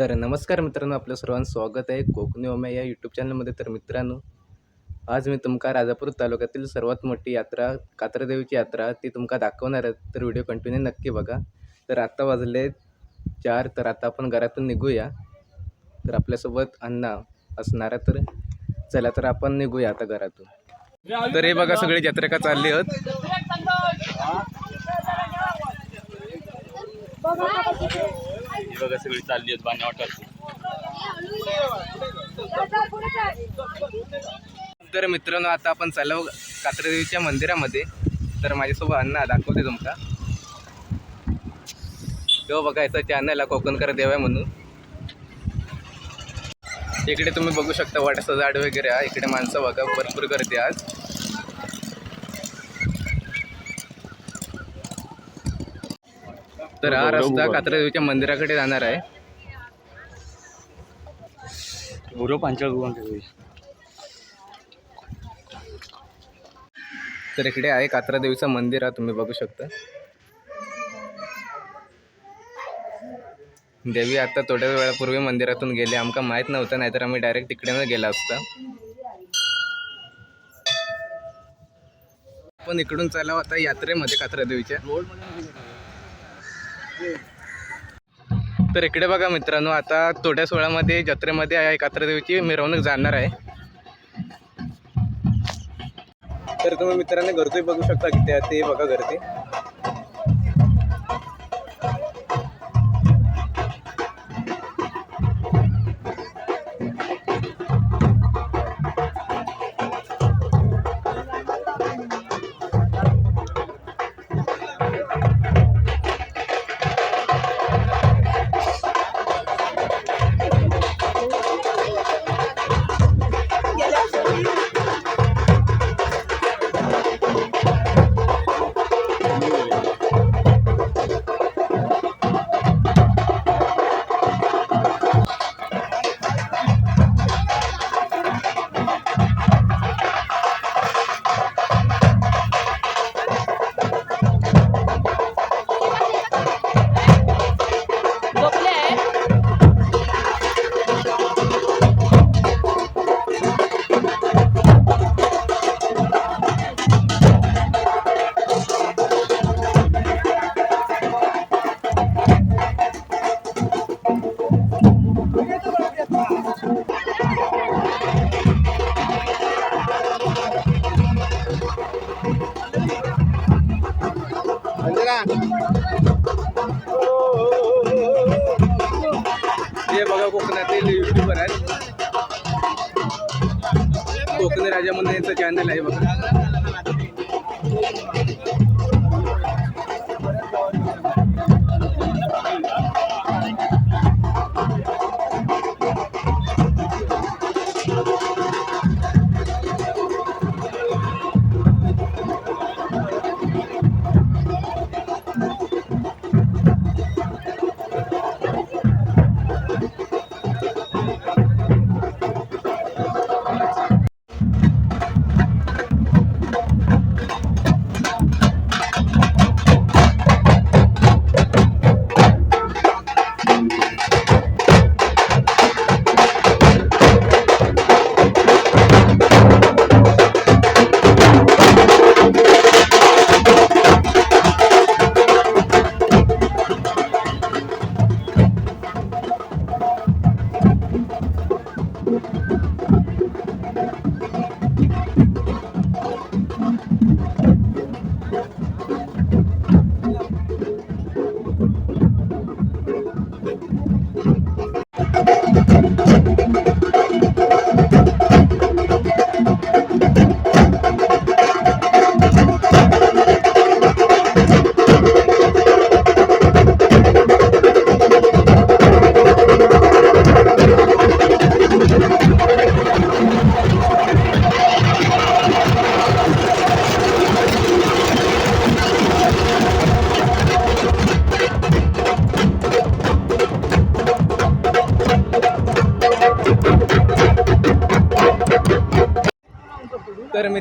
तर नमस्कार मित्रांनो आपलं सर्वांचं स्वागत आहे कोकणी ओम्या या यूट्यूब चॅनलमध्ये तर मित्रांनो आज मी तुमका राजापूर तालुक्यातील सर्वात मोठी यात्रा कात्रदेवीची यात्रा ती तुमका दाखवणार आहे. तर व्हिडिओ कंटिन्यू नक्की बघा. तर आत्ता वाजले चार तर आता आपण घरातून निघूया. तर आपल्यासोबत अण्णा असणार आहे तर चला तर आपण निघूया आता घरातून. तर हे बघा सगळे जत्रेका चालली आहेत? बघा सगळी चालली आहेत बाणी वाटायची तर मित्रांनो आता आपण चाललो कात्रदेवीच्या मंदिरामध्ये. तर माझ्यासोबत अण्णा दाखवते तुमका. तो बघायचा चॅनल कोकणकर देव आहे म्हणून. इकडे तुम्ही बघू शकता वाटाचं झाड वगैरे आहे. इकडे माणसं बघा भरपूर गर्दी आज. तर हा रस्ता कात्रदेवीच्या मंदिराकडे जाणार आहे. तर इकडे आहे कात्रा देवीचं मंदिर आहे तुम्ही बघू शकता. देवी आता थोड्या वेळापूर्वी मंदिरातून गेली. आमका माहीत नव्हतं नाहीतर आम्ही डायरेक्ट तिकडे गेला असता. पण इकडून चालाव आता यात्रेमध्ये कात्रा तर इकडे बघा मित्रांनो आता तोट्या सोहळ्यामध्ये जत्रेमध्ये आहे देवीची मिरवणूक जाणार आहे. तर तुम्ही मित्रांनो गर्दी बघू शकता किती आहे ते बघा गर्दी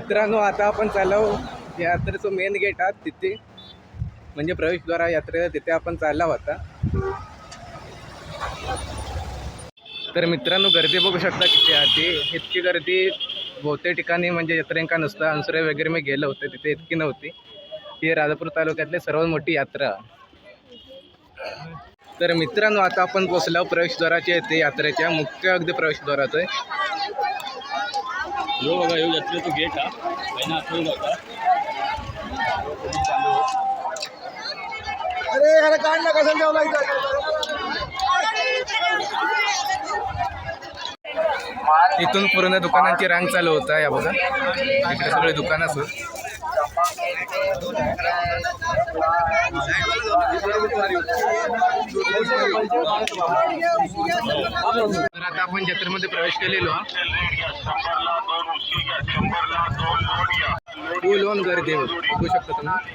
मित्रांनो आता आपण चाललो यात्रेचं मेन गेट आहात तिथे. म्हणजे प्रवेशद्वार यात्रेला तिथे आपण चालला होता. तर मित्रांनो गर्दी बघू शकता किती आहे ती. इतकी गर्दी बहुतेक ठिकाणी म्हणजे यात्रेंका नसतं अन्सुरे वगैरे मी गेलो होते तिथे इतकी नव्हती. ही राजापूर तालुक्यातली सर्वात मोठी यात्रा. तर मित्रांनो आता आपण पोचलो प्रवेशद्वाराच्या येते यात्रेच्या मुख्य अगदी प्रवेशद्वाराचं यो बघा यो जत्रेचं गेट हा. पहिला आतमध्ये जाता अरे अरे काढ ना कसं ठेवला इथं? इथून पूर्ण दुकानांची रांग चालू होता या बघा. इकडे सगळे दुकान असत तर आता आपण जत्रेमध्ये प्रवेश केलेलो फुल ऑन गर्दी. बघू शकता तुम्ही.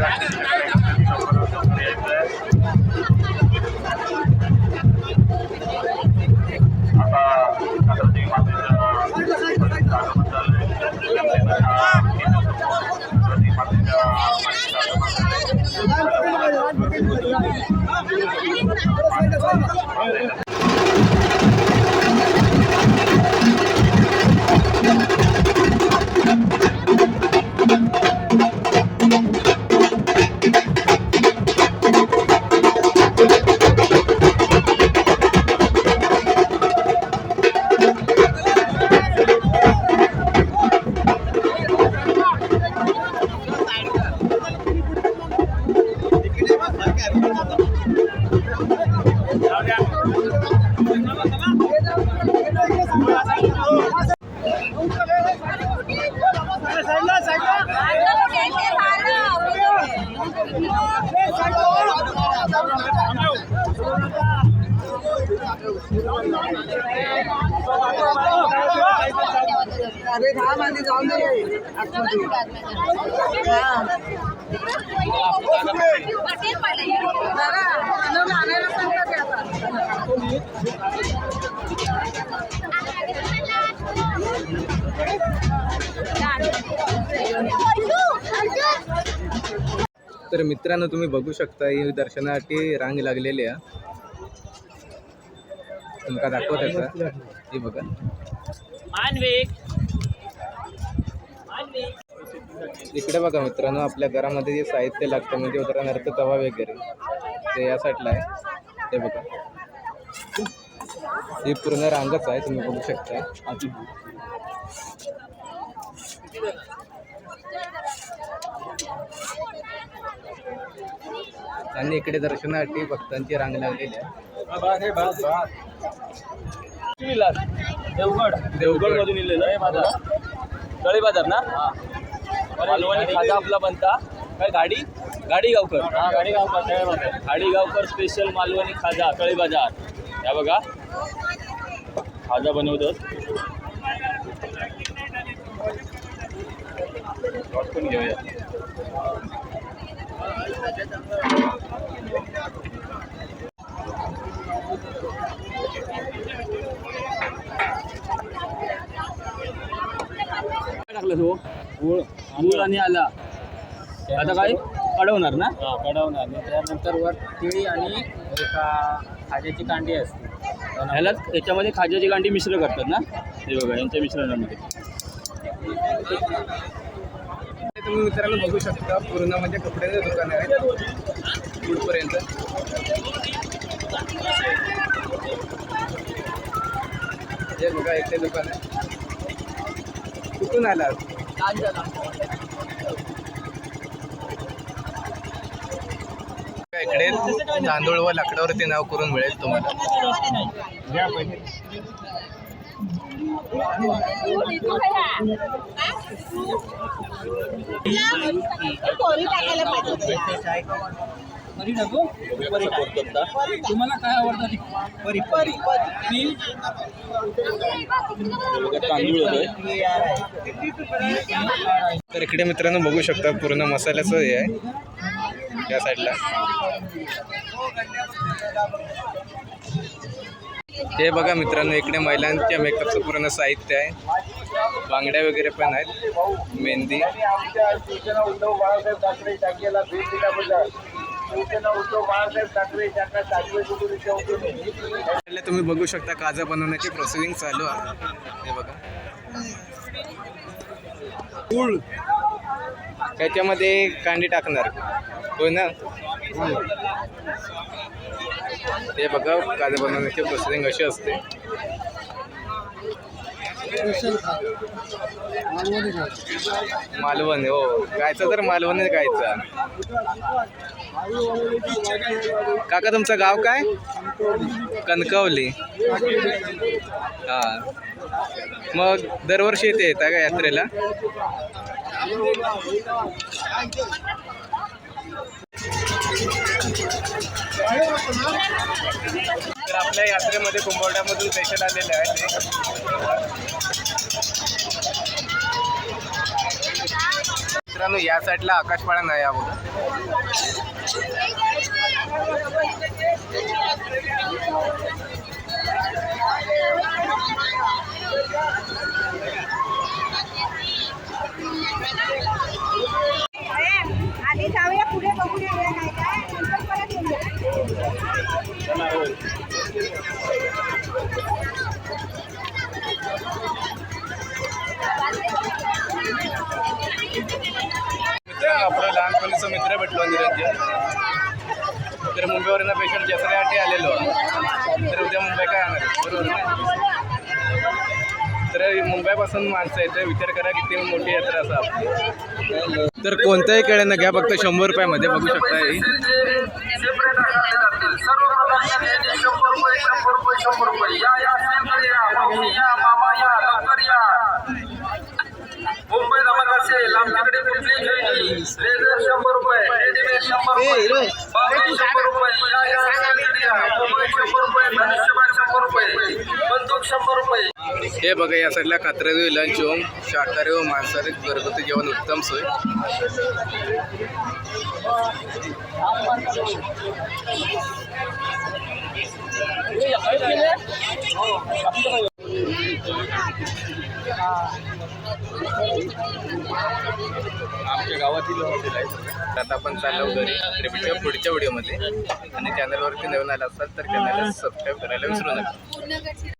Thank you. अरे थांब आणि जाऊन दे तर मित्रांनो तुम्ही बघू शकता ही दर्शनासाठी रांग लागलेली आहे. तुमका दाखवत त्याचा हे बघा. इकडे बघा मित्रांनो आपल्या घरामध्ये जे साहित्य लागतं म्हणजे उदाहरणार्थ तवा वगैरे ते या साईडला आहे. ते बघा. ही पूर्ण रांगच आहे तुम्ही बघू शकता. आणि इकडे दर्शनासाठी भक्तांची रांग लागलेली आहे. देवगड. देवगड. मधून इलेलं आहे माझा. तळे बाजार ना? मालवणी खाजा आपला बनता. काय गाडी? गाडी गावकर. हा गाडी गावकर गाडी गावकर स्पेशल मालवणी खाजा तळे बाजार. या बघा. खाजा बनवतात घेऊया. टाकलं तो. गूळ गूळ आणि आला. आता काय? कडवणार ना? कडवणार. आणि त्यानंतर वर तिळी आणि एका खाज्याची कांडी असते. ह्याला याच्यामध्ये खाज्याची कांडी मिश्र करतात ना? हे बघा यांच्या मिश्रणामध्ये. तुम्ही मित्रांनो बघू शकता पूर्ण म्हणजे कपड्याचं दुकान आहे. पुढपर्यंत हे बघा इथे दुकान आहे. कुठून आला. इकडे तांदूळ व लाकडावरती नाव करून मिळेल तुम्हाला. तुम्हाला काय आवडतं तांदूळ येतोय तर इकडे मित्रांनो बघू शकता पूर्ण मसाल्याचं हे आहे. या साईडला. हे बघा मित्रांनो इकडे महिलांच्या मेकअपचं पूर्ण साहित्य आहे. बांगड्या वगैरे पण आहेत. मेहंदी. तुम्ही बघू शकता काजा बनवण्याची प्रोसेसिंग चालू आहे. हे बघा. गुळ त्याच्यामध्ये कांडी टाकणार. हो ना? हे बघा काजा बनवण्याची प्रोसेसिंग अशी असते. मालवण हो. गायचं तर मालवण गायचं. काका तुमचं गाव काय? कणकवली. हा. मग दरवर्षी येते येता का यात्रेला? आपल्या यात्रेमध्ये कुंभवड्यामधून पेशंट आलेले आहेत. मित्रांनो या साईडला आकाशपाळा नाही अगोदर भेटलो निरंजन तर मुंबईवरनं पेशंट जत्रेसाठी आलेलो. तर उद्या मुंबई काय आणणार बरोबर ना? तर मुंबईपासून माणसं तर विचार करा किती मोठी यात्रा असं आपली. तर कोणत्याही केळ्यांना घ्या फक्त शंभर रुपयामध्ये बघू शकता ही सेपरेट टाकले जातील सर्व प्रकारचे शंभर रुपये शंभर रुपये शंभर रुपये या या सेपरेट या मावशी या मामा या लवकर या मुंबई धमाका असेल आमच्याकडे कुठली घ्यायची लेझर शंभर रुपये रेडीमेड शंभर रुपये बाबू शंभर रुपये या या सेपरेट या मुंबई शंभर रुपये धनुष्यबाण शंभर रुपये बंदूक शंभर रुपये. हे बघा या साईडला कात्रदेवी लंच होम शाकाहारी व मांसाहारी घरगुती जेवण उत्तम सोय. आमच्या गावातील हॉटेल आहे. आता आपण चाललो घरी भेटूया पुढच्या व्हिडिओमध्ये. आणि चॅनलवरती नवीन आला असाल तर चॅनलला सबस्क्राईब करायला विसरू नका.